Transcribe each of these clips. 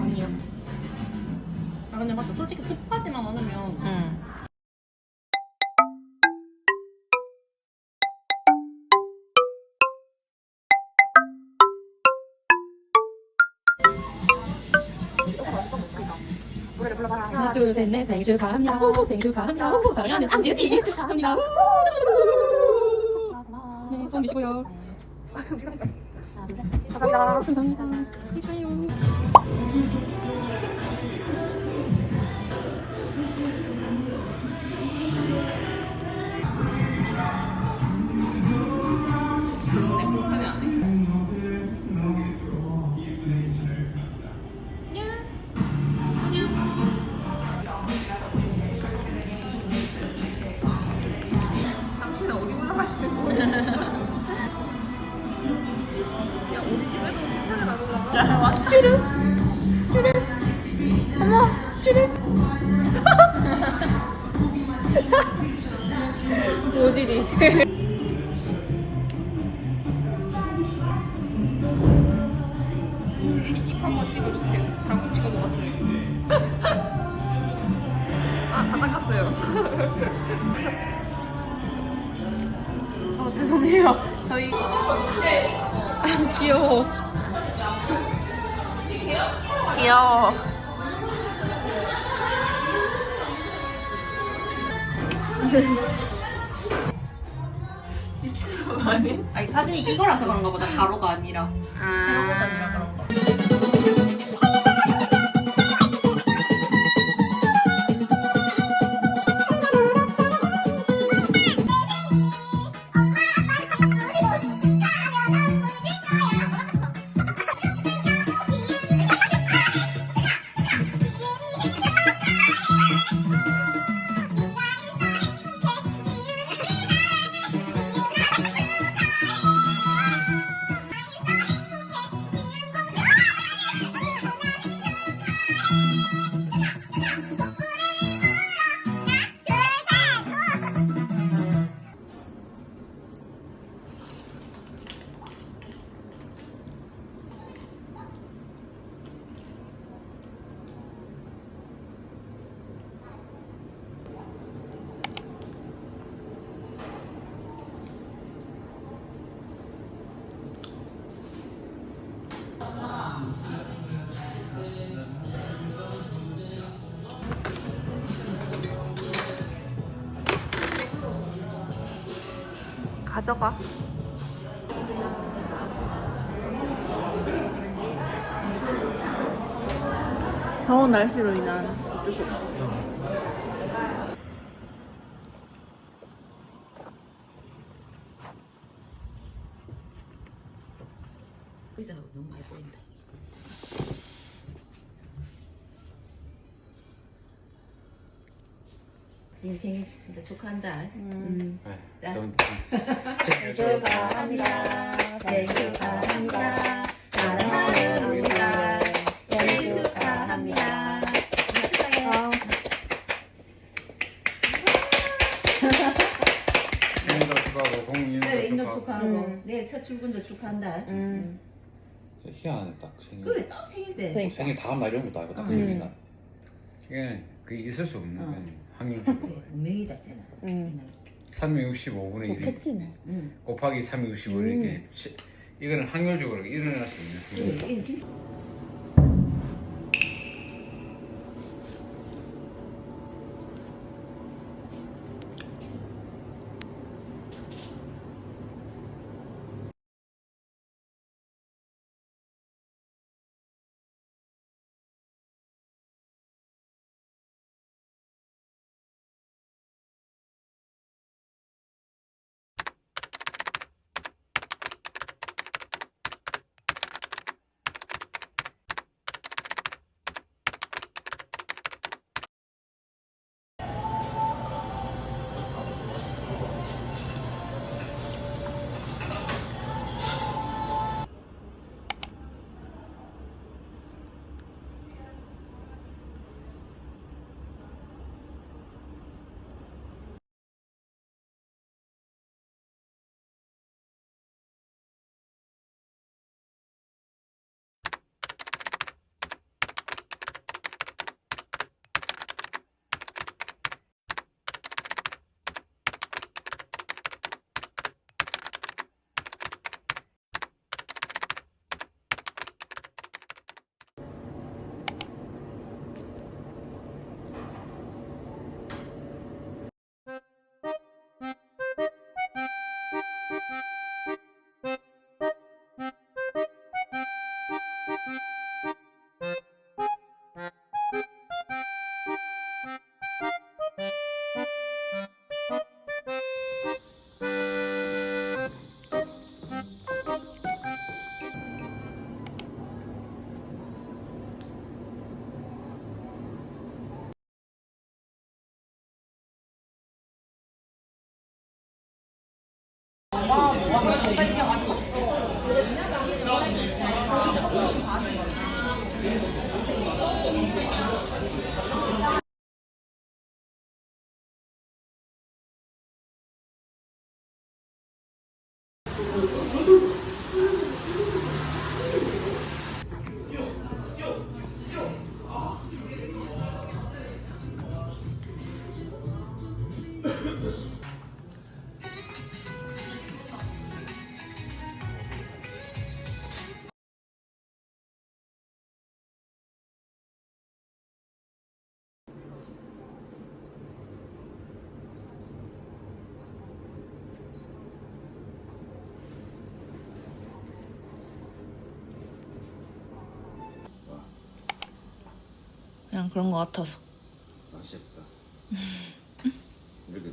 아니요. 아 근데 맞아 솔직히 습하지만 않으면 응. 하나 둘셋넷 생일 축하합니다 생일 축하합니다 후, 사랑하는 암지티 생일 축하합니다. 네, 손 미시고요. 감사합니다. 감사합니다. 이줘요 모질이. 입 한번 찍어주세요. 장군 찍어 먹었어요. 아 다 닦았어요. 어 죄송해요. 저희 아 귀여워. 귀여워. 미친놈 아니? 아니 사진이 이거라서 그런가 보다. 가로가 아니라. 세로 버전이라 가 가져가. 더운 날씨로 인한 어쩔 수 없어. 의자가 너무 많이 보인다. 진 생일 진짜 축하한다. 음. 자. 생일 축하합니다. 생일 축하합니다. 사랑하는 우리 딸 생일 축하합니다. 축하해요. 인도 축하하고 공인도 그래 인도 축하하고 축하하고 음. 내일 첫 출근도 축하한다. 음. 희한하네 딱 생일 그래 딱 생일 때. 그러니까. 생일 다음 날 이런 것도 아니고 딱 음. 생일 날 이게 그게 있을 수 없는 어. 거야 확률적으로 그래. 음. 365분의 1 좋겠지 뭐. 응. 곱하기 365 이렇게 시- 이거는 확률적으로 일어날 수 있는 수준 이게 진짜. 그냥 그런 거 같아서. 맛있다. 이렇게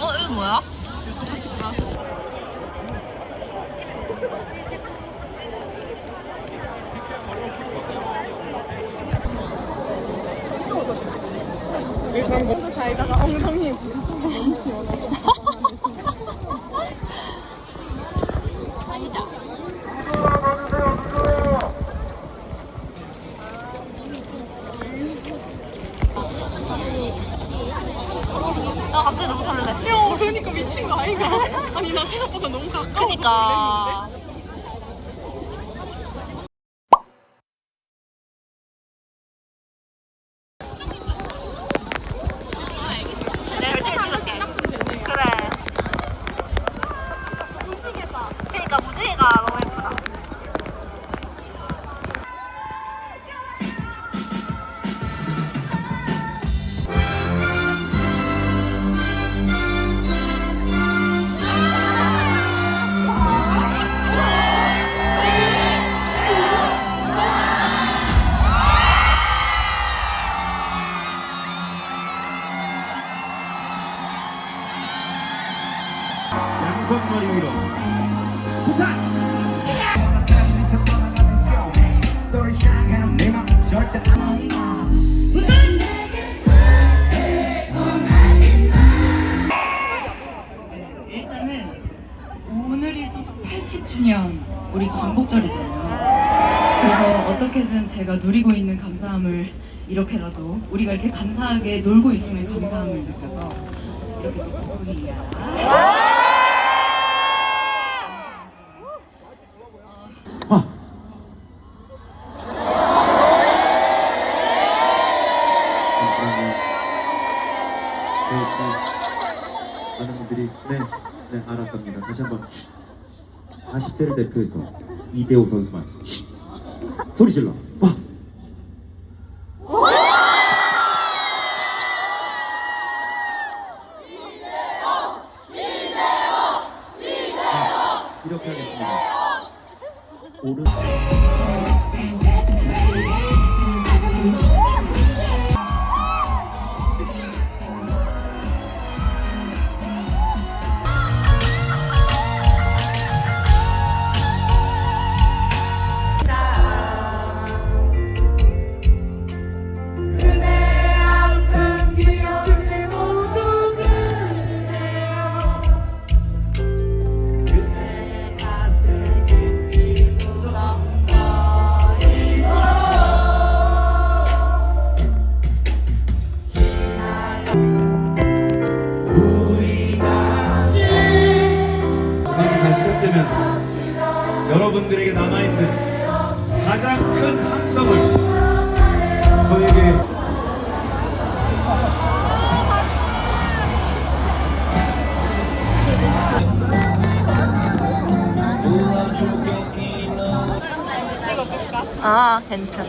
어, 이거 뭐야? 일단 먹고 달다가 엉덩이에 부딪히면 너무 시원하고. 나 갑자기 너무 설레. 야, 그러니까 미친 거 아이가? 아니 나 생각보다 너무 가까워서 그니까. 내가 일단은 오늘이 또 80주년 우리 광복절이잖아요. 그래서 어떻게든 제가 누리고 있는 감사함을 이렇게라도 우리가 이렇게 감사하게 놀고 있음의 감사함을 느껴서 이렇게 또 부분이야. 40대를 대표해서 이대호 선수만. 소리 질러. 와 아, 괜찮.